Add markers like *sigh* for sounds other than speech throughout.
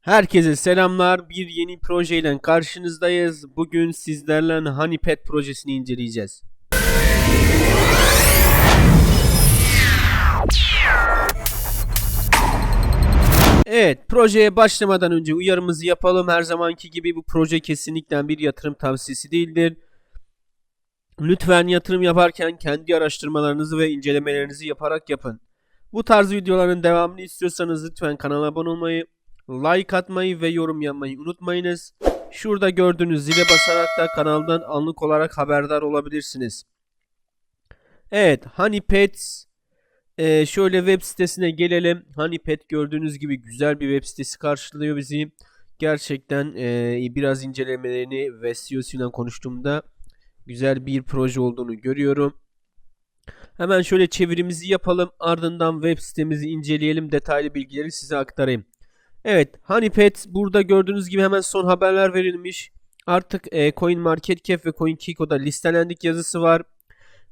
Herkese selamlar. Bir yeni projeyle karşınızdayız. Bugün sizlerle Honeypad projesini inceleyeceğiz. Evet, projeye başlamadan önce uyarımızı yapalım. Her zamanki gibi bu proje kesinlikle bir yatırım tavsiyesi değildir. Lütfen yatırım yaparken kendi araştırmalarınızı ve incelemelerinizi yaparak yapın. Bu tarz videoların devamını istiyorsanız lütfen kanala abone olmayı, like atmayı ve yorum yapmayı unutmayınız. Şurada gördüğünüz zile basarak da kanaldan anlık olarak haberdar olabilirsiniz. Evet, Honeypets ee, şöyle web sitesine gelelim. Honeypad gördüğünüz gibi güzel bir web sitesi karşılıyor bizi. Gerçekten e, biraz incelemelerini ve CEO'suyla konuştuğumda güzel bir proje olduğunu görüyorum. Hemen şöyle çevirimizi yapalım. Ardından web sitemizi inceleyelim. Detaylı bilgileri size aktarayım. Evet, Honeypad burada gördüğünüz gibi hemen son haberler verilmiş. Artık e, CoinMarketCap ve CoinKiko'da listelendik yazısı var.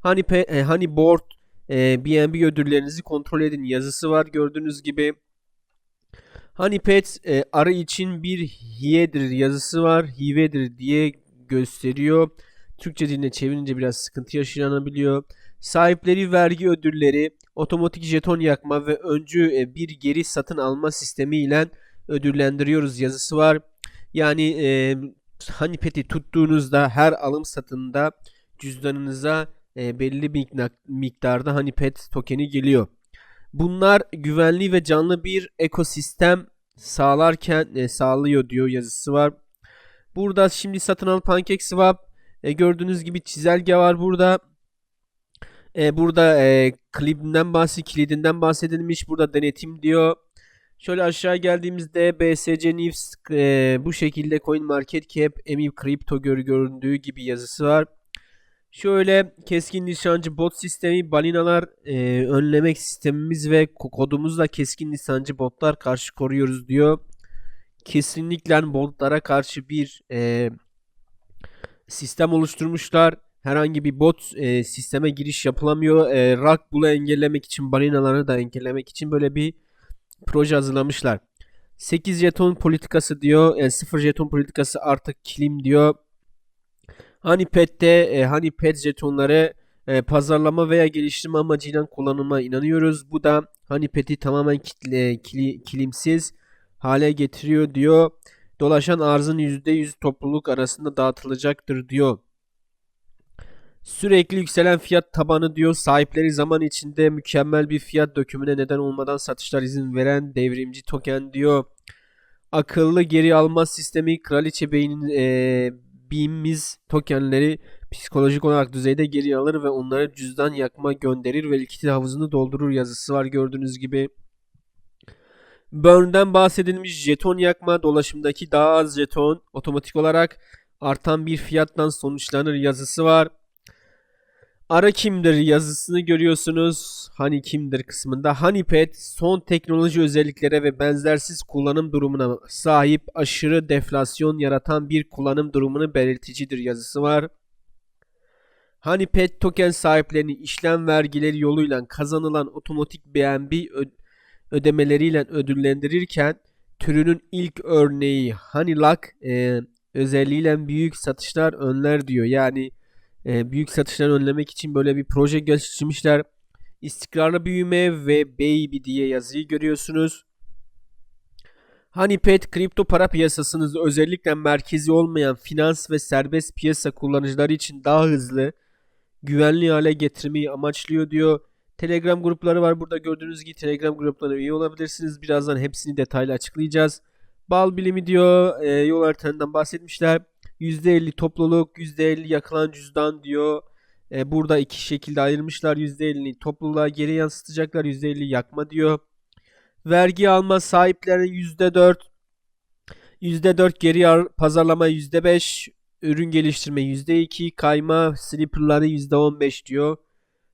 Honeypad, e, Honeyboard e, BNB ödüllerinizi kontrol edin yazısı var gördüğünüz gibi. Honeypad e, arı için bir hiyedir yazısı var. Hivedir diye gösteriyor. Türkçe diline çevirince biraz sıkıntı yaşanabiliyor. Sahipleri vergi ödülleri, otomatik jeton yakma ve öncü e, bir geri satın alma sistemi ile ödüllendiriyoruz yazısı var. Yani e, Honeypad'i tuttuğunuzda her alım satında cüzdanınıza e, belli bir miktarda hani pet tokeni geliyor. Bunlar güvenli ve canlı bir ekosistem sağlarken e, sağlıyor diyor yazısı var. Burada şimdi satın al PancakeSwap e, gördüğünüz gibi çizelge var burada. E, burada e, klibinden bahsi, kilidinden bahsedilmiş. Burada denetim diyor. Şöyle aşağı geldiğimizde BSC News e, bu şekilde CoinMarketCap, Emib Crypto göründüğü gibi yazısı var. Şöyle keskin nişancı bot sistemi, balinalar e, önlemek sistemimiz ve kodumuzla keskin nişancı botlar karşı koruyoruz diyor. Kesinlikle botlara karşı bir e, sistem oluşturmuşlar. Herhangi bir bot e, sisteme giriş yapılamıyor. E, Rug Bull'u engellemek için, balinaları da engellemek için böyle bir proje hazırlamışlar. 8 jeton politikası diyor. Yani 0 jeton politikası artık kilim diyor. Honeypad'de e, Honeypad jetonları e, pazarlama veya geliştirme amacıyla kullanıma inanıyoruz. Bu da Honeypad'i tamamen kitle, kili, kilimsiz hale getiriyor diyor. Dolaşan arzın %100 topluluk arasında dağıtılacaktır diyor. Sürekli yükselen fiyat tabanı diyor. Sahipleri zaman içinde mükemmel bir fiyat dökümüne neden olmadan satışlar izin veren devrimci token diyor. Akıllı geri alma sistemi kraliçe beynin e, BIM'imiz tokenleri psikolojik olarak düzeyde geri alır ve onları cüzdan yakma gönderir ve likit havuzunu doldurur yazısı var gördüğünüz gibi. Burn'den bahsedilmiş jeton yakma dolaşımdaki daha az jeton otomatik olarak artan bir fiyattan sonuçlanır yazısı var. Ara kimdir yazısını görüyorsunuz. Hani kimdir kısmında. Honeypad son teknoloji özelliklere ve benzersiz kullanım durumuna sahip aşırı deflasyon yaratan bir kullanım durumunu belirticidir yazısı var. Honeypad token sahiplerini işlem vergileri yoluyla kazanılan otomatik BNB ödemeleriyle ödüllendirirken türünün ilk örneği Honeylock e, özelliğiyle büyük satışlar önler diyor. Yani e, büyük satışları önlemek için böyle bir proje geliştirmişler. İstikrarlı büyüme ve baby diye yazıyı görüyorsunuz. Honeypad kripto para piyasasını özellikle merkezi olmayan finans ve serbest piyasa kullanıcıları için daha hızlı, güvenli hale getirmeyi amaçlıyor diyor. Telegram grupları var. Burada gördüğünüz gibi Telegram gruplarına üye olabilirsiniz. Birazdan hepsini detaylı açıklayacağız. Bal bilimi diyor. E, yol haritanından bahsetmişler. %50 topluluk, %50 yakılan cüzdan diyor. E, burada iki şekilde ayırmışlar. %50'ni topluluğa geri yansıtacaklar. %50 yakma diyor. Vergi alma sahiplerinin %4 %4 geri pazarlama %5 ürün geliştirme %2 kayma slipperları %15 diyor.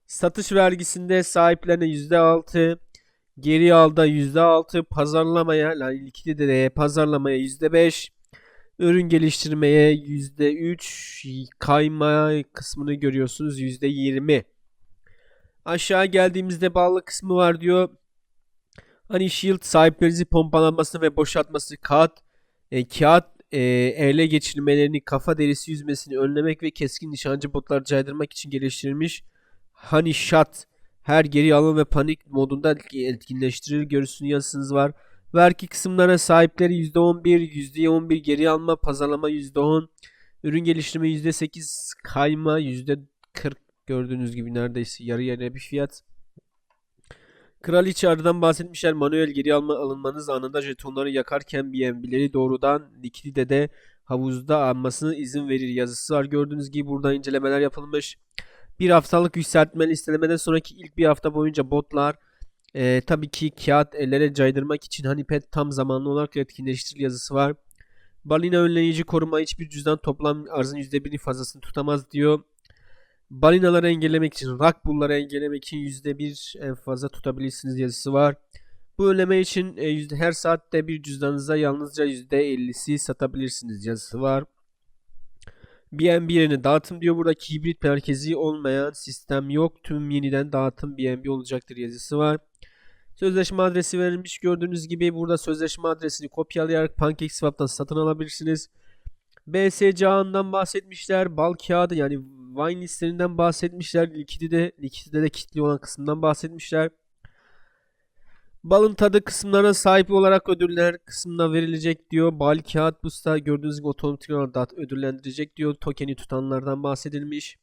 Satış vergisinde sahiplerine %6 geri alda %6 pazarlamaya yani likidite pazarlamaya %5 Ürün geliştirmeye %3 kayma kısmını görüyorsunuz %20. Aşağı geldiğimizde bağlı kısmı var diyor. Hani Shield sahiplerinizi pompalanması ve boşaltması kağıt e, kağıt e, ele geçirmelerini, kafa derisi yüzmesini önlemek ve keskin nişancı botlar caydırmak için geliştirilmiş Honey Shot her geri alım ve panik modunda etkinleştirir görüntüsünün yazısınız var. Vergi kısımlara sahipleri %11, %11 geri alma, pazarlama %10, ürün geliştirme %8, kayma %40 gördüğünüz gibi neredeyse yarı yarıya bir fiyat. Kraliçe arıdan bahsetmişler. Manuel geri alma alınmanız anında jetonları yakarken BNB'leri doğrudan likidite havuzda almasına izin verir yazısı var. Gördüğünüz gibi burada incelemeler yapılmış. Bir haftalık yükseltme listelemeden sonraki ilk bir hafta boyunca botlar e, tabii ki kağıt ellere caydırmak için Honeypad tam zamanlı olarak etkinleştir yazısı var. Balina önleyici koruma hiçbir cüzdan toplam arzın %1'ini fazlasını tutamaz diyor. Balinaları engellemek için, rock bull'ları engellemek için %1 en fazla tutabilirsiniz yazısı var. Bu önleme için e, yüzde, her saatte bir cüzdanınıza yalnızca %50'si satabilirsiniz yazısı var. BNB yerine dağıtım diyor. Buradaki hibrit merkezi olmayan sistem yok. Tüm yeniden dağıtım BNB olacaktır yazısı var. Sözleşme adresi verilmiş. Gördüğünüz gibi burada sözleşme adresini kopyalayarak PancakeSwap'tan satın alabilirsiniz. BSC ağından bahsetmişler. Bal kağıdı yani Wine listelerinden bahsetmişler. Likidite, likidite de kitli olan kısımdan bahsetmişler. Balın tadı kısımlarına sahip olarak ödüller kısmına verilecek diyor. Bal kağıt busta gördüğünüz gibi otomatik olarak ödüllendirecek diyor. Tokeni tutanlardan bahsedilmiş.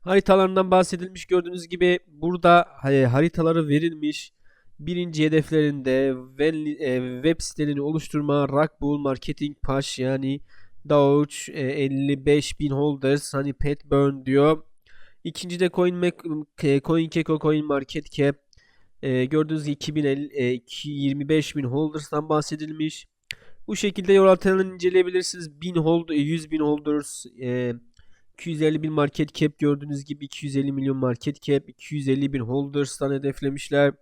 Haritalarından bahsedilmiş gördüğünüz gibi burada haritaları verilmiş. Birinci hedeflerinde e, web sitelerini oluşturma, Rockbull, Marketing Paş yani Doge e, 55 bin holders hani pet burn diyor. İkinci de Coin, Mac, e, CoinGecko Coin Market Cap e, gördüğünüz gibi 2050, e, 25 bin holders'tan bahsedilmiş. Bu şekilde yol haritalarını inceleyebilirsiniz. 1000 hold, 100 bin holders, e, 250 bin market cap gördüğünüz gibi 250 milyon market cap, 250 bin holders'tan hedeflemişler.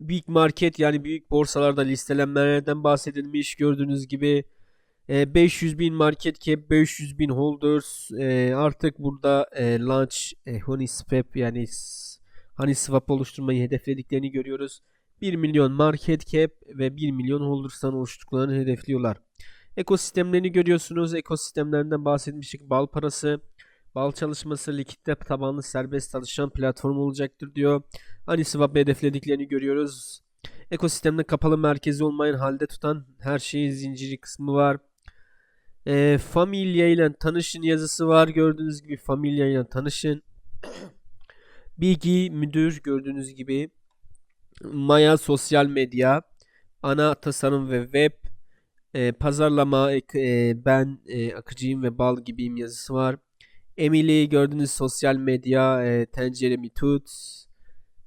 Büyük market yani büyük borsalarda listelenmelerden bahsedilmiş gördüğünüz gibi. 500 bin market cap, 500 bin holders. E, artık burada e, launch e, Honey Swap yani Honey Swap oluşturmayı hedeflediklerini görüyoruz. 1 milyon market cap ve 1 milyon holders'tan oluşturduklarını hedefliyorlar. Ekosistemlerini görüyorsunuz. Ekosistemlerinden bahsetmiştik. Bal parası, bal çalışması, likitte tabanlı serbest çalışan platform olacaktır diyor. Hani swap hedeflediklerini görüyoruz. Ekosistemde kapalı merkezi olmayan halde tutan her şeyin zinciri kısmı var. E, Familia ile tanışın yazısı var. Gördüğünüz gibi Familia ile tanışın. Bilgi müdür gördüğünüz gibi. Maya sosyal medya. Ana tasarım ve web. E, pazarlama e, ben e, akıcıyım ve bal gibiyim yazısı var. Emily gördüğünüz sosyal medya e, tenceremi tut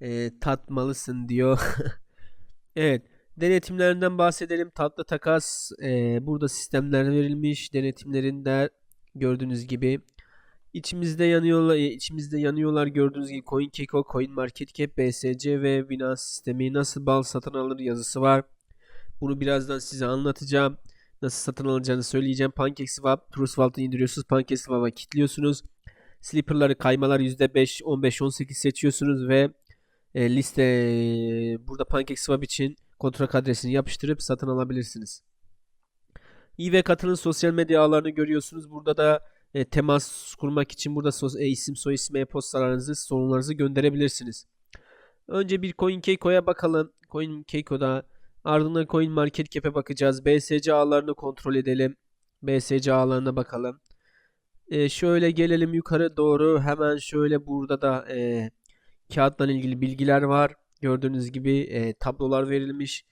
e, tatmalısın diyor. *laughs* evet. Denetimlerinden bahsedelim. Tatlı takas e, burada sistemler verilmiş. Denetimlerinde gördüğünüz gibi içimizde yanıyorlar, içimizde yanıyorlar gördüğünüz gibi CoinGecko, CoinMarketCap, BSC ve Binance sistemi nasıl bal satın alır yazısı var. Bunu birazdan size anlatacağım. Nasıl satın alacağını söyleyeceğim. PancakeSwap, TrueSwap'ı indiriyorsunuz. PancakeSwap'a kilitliyorsunuz. Slipper'ları kaymalar %5, 15, 18 seçiyorsunuz ve e, liste e, burada PancakeSwap için kontrak adresini yapıştırıp satın alabilirsiniz. İyi ve katılın sosyal medya ağlarını görüyorsunuz. Burada da e, temas kurmak için burada so e, isim, soy isim, e-postalarınızı, sorunlarınızı gönderebilirsiniz. Önce bir CoinGecko'ya bakalım. CoinGecko'da ardından Coin Market Cap'e bakacağız. BSC ağlarını kontrol edelim. BSC ağlarına bakalım. E, şöyle gelelim yukarı doğru. Hemen şöyle burada da e, kağıtla ilgili bilgiler var. Gördüğünüz gibi e, tablolar verilmiş.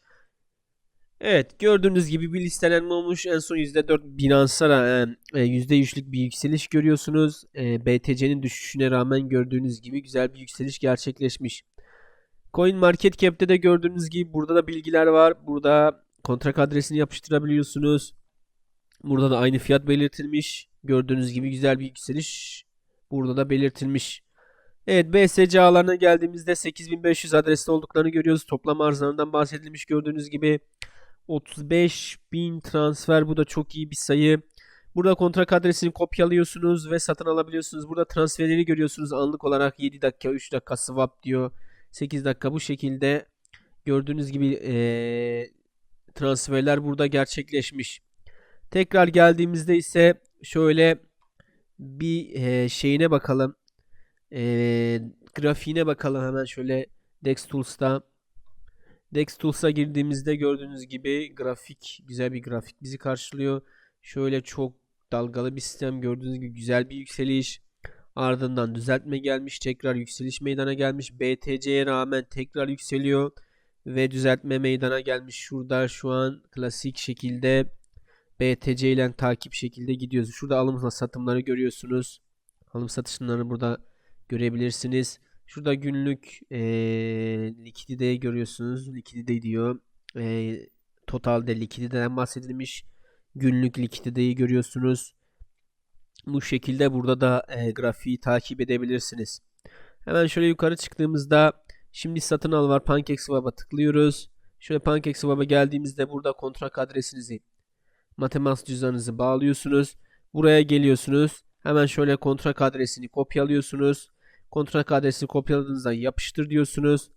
Evet gördüğünüz gibi bir listelenme olmuş. En son %4 Binance'a e, %3'lük bir yükseliş görüyorsunuz. E, BTC'nin düşüşüne rağmen gördüğünüz gibi güzel bir yükseliş gerçekleşmiş. Coin Market Cap'te de gördüğünüz gibi burada da bilgiler var. Burada kontrak adresini yapıştırabiliyorsunuz. Burada da aynı fiyat belirtilmiş. Gördüğünüz gibi güzel bir yükseliş burada da belirtilmiş. Evet BSC ağlarına geldiğimizde 8500 adresli olduklarını görüyoruz. Toplam arzlarından bahsedilmiş gördüğünüz gibi 35.000 transfer bu da çok iyi bir sayı. Burada kontrak adresini kopyalıyorsunuz ve satın alabiliyorsunuz. Burada transferleri görüyorsunuz anlık olarak 7 dakika 3 dakika swap diyor. 8 dakika bu şekilde Gördüğünüz gibi eee, transferler burada gerçekleşmiş. Tekrar geldiğimizde ise şöyle bir eee, şeyine bakalım. Eee grafiğine bakalım hemen şöyle Dex Tools'ta. Dex Tools'a girdiğimizde gördüğünüz gibi grafik, güzel bir grafik bizi karşılıyor. Şöyle çok dalgalı bir sistem gördüğünüz gibi güzel bir yükseliş. Ardından düzeltme gelmiş, tekrar yükseliş meydana gelmiş. BTC'ye rağmen tekrar yükseliyor ve düzeltme meydana gelmiş. Şurada şu an klasik şekilde BTC ile takip şekilde gidiyoruz. Şurada alım satımları görüyorsunuz. Alım satışları burada görebilirsiniz. Şurada günlük eee likiditeyi görüyorsunuz. Likidite diyor. Eee, totalde likiditeden bahsedilmiş. Günlük likiditeyi görüyorsunuz. Bu şekilde burada da eee, grafiği takip edebilirsiniz. Hemen şöyle yukarı çıktığımızda şimdi satın al var PancakeSwap'a tıklıyoruz. Şöyle PancakeSwap'a geldiğimizde burada kontrak adresinizi Metamask cüzdanınızı bağlıyorsunuz. Buraya geliyorsunuz. Hemen şöyle kontrak adresini kopyalıyorsunuz. Kontrak adresini kopyaladığınızda yapıştır diyorsunuz.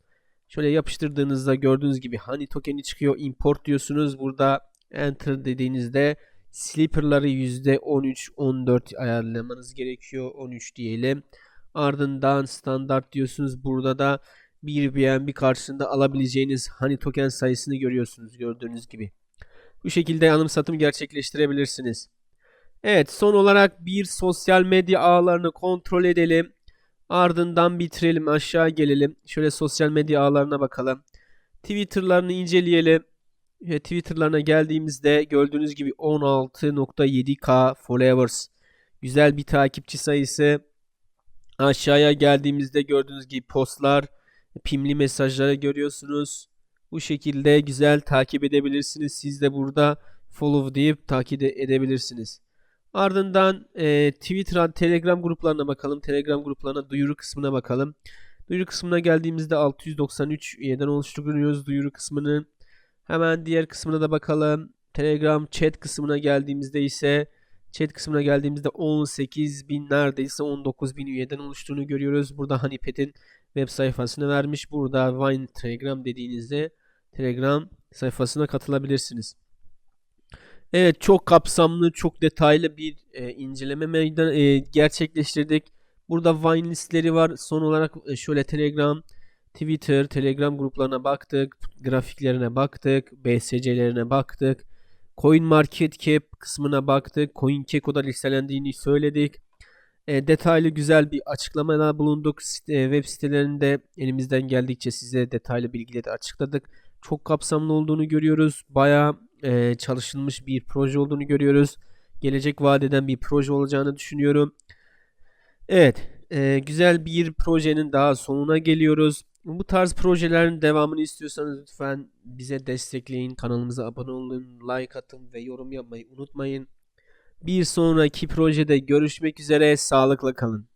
Şöyle yapıştırdığınızda gördüğünüz gibi Honey tokeni çıkıyor. Import diyorsunuz. Burada enter dediğinizde Slipper'ları %13, 14 ayarlamanız gerekiyor. 13 diyelim. Ardından standart diyorsunuz. Burada da bir BNB karşısında alabileceğiniz Honey token sayısını görüyorsunuz gördüğünüz gibi. Bu şekilde alım satım gerçekleştirebilirsiniz. Evet son olarak bir sosyal medya ağlarını kontrol edelim. Ardından bitirelim aşağı gelelim. Şöyle sosyal medya ağlarına bakalım. Twitter'larını inceleyelim. Ve Twitter'larına geldiğimizde gördüğünüz gibi 16.7k followers. Güzel bir takipçi sayısı. Aşağıya geldiğimizde gördüğünüz gibi postlar, pimli mesajları görüyorsunuz. Bu şekilde güzel takip edebilirsiniz. Siz de burada follow deyip takip de edebilirsiniz. Ardından e, Twitter, Telegram gruplarına bakalım. Telegram gruplarına duyuru kısmına bakalım. Duyuru kısmına geldiğimizde 693 üyeden oluşturuyoruz duyuru kısmını. Hemen diğer kısmına da bakalım. Telegram chat kısmına geldiğimizde ise chat kısmına geldiğimizde 18 bin neredeyse 19 bin üyeden oluştuğunu görüyoruz. Burada Honeypet'in web sayfasını vermiş. Burada Vine Telegram dediğinizde Telegram sayfasına katılabilirsiniz. Evet çok kapsamlı, çok detaylı bir e, inceleme meydan e, gerçekleştirdik. Burada Vine listleri var. Son olarak e, şöyle Telegram, Twitter, Telegram gruplarına baktık, grafiklerine baktık, BSC'lerine baktık. Coin Market Cap kısmına baktık. CoinGecko'da listelendiğini söyledik. E, detaylı güzel bir açıklamada bulunduk. E, web sitelerinde elimizden geldikçe size detaylı bilgileri açıkladık. Çok kapsamlı olduğunu görüyoruz. Bayağı e, çalışılmış bir proje olduğunu görüyoruz. Gelecek vadeden bir proje olacağını düşünüyorum. Evet, e, güzel bir projenin daha sonuna geliyoruz. Bu tarz projelerin devamını istiyorsanız lütfen bize destekleyin. Kanalımıza abone olun, like atın ve yorum yapmayı unutmayın. Bir sonraki projede görüşmek üzere. Sağlıkla kalın.